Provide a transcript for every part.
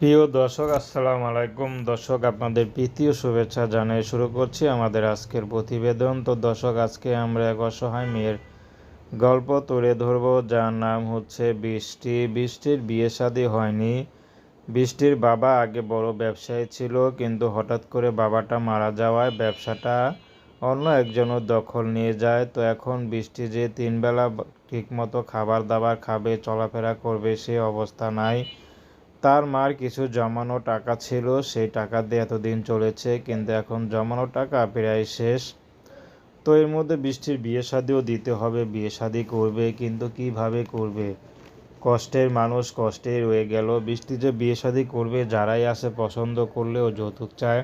প্রিয় দর্শক, আসসালামু আলাইকুম। দর্শক, আপনাদের প্রীতীয় শুভেচ্ছা জানিয়ে শুরু করছি আমাদের আজকের প্রতিবেদন। তো দর্শক, আজকে আমরা এক অসহায় মেয়ের গল্প তুলে ধরব, যার নাম হচ্ছে বৃষ্টি। বৃষ্টির বিয়ে শাদী হয়নি। বৃষ্টির বাবা আগে বড় ব্যবসায়ী ছিল, কিন্তু হঠাৎ করে বাবাটা মারা যাওয়ায় ব্যবসাটা অন্য একজনের দখল নিয়ে যায়। তো এখন বৃষ্টি যে তিনবেলা ঠিকমতো খাবার দাবার খাবে, চলাফেরা করবে সে অবস্থা নাই। তার মার কিছু জমানো টাকা ছিল, সেই টাকা দিয়ে এতদিন চলেছে, কিন্তু এখন জমানো টাকা প্রায় শেষ। তো এর মধ্যে বৃষ্টির বিয়ে শাদিও দিতে হবে, বিয়ে শাদি করবে, কিন্তু কীভাবে করবে? কষ্টের মানুষ কষ্টেই রয়ে গেল। বৃষ্টি যে বিয়ে শাদি করবে, যারাই আসে পছন্দ করলেও যৌতুক চায়।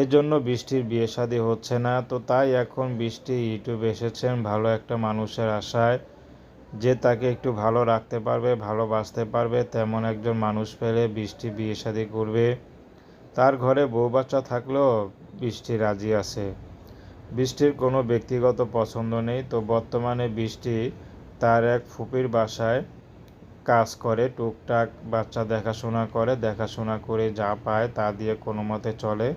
এই জন্য বৃষ্টির বিয়ে শাদি হচ্ছে না। তো তাই এখন বৃষ্টি ইউটিউবে এসেছেন ভালো একটা মানুষের আশায়। যে তাকে একটু ভালো রাখতে পারবে ভালোবাসতে পারবে, তেমন একজন মানুষ পেলে বৃষ্টি বিয়ে শাদি করবে। তার ঘরে বউ বাচ্চা থাকলেও বৃষ্টি রাজি আছে। বৃষ্টির কোনো ব্যক্তিগত পছন্দ নেই, তো বর্তমানে বৃষ্টি তার এক ফুপির বাসায় কাজ করে, টুকটাক বাচ্চা দেখাশোনা করে দেখাশোনা করে যা পায় তা দিয়ে কোনো মতে চলে।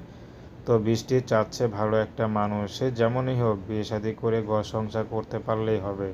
তো বৃষ্টি চাচ্ছে ভালো একটা মানুষ, সে যেমনই হোক বিয়ে শাদি করে ঘর সংসার করতে পারলেই হবে।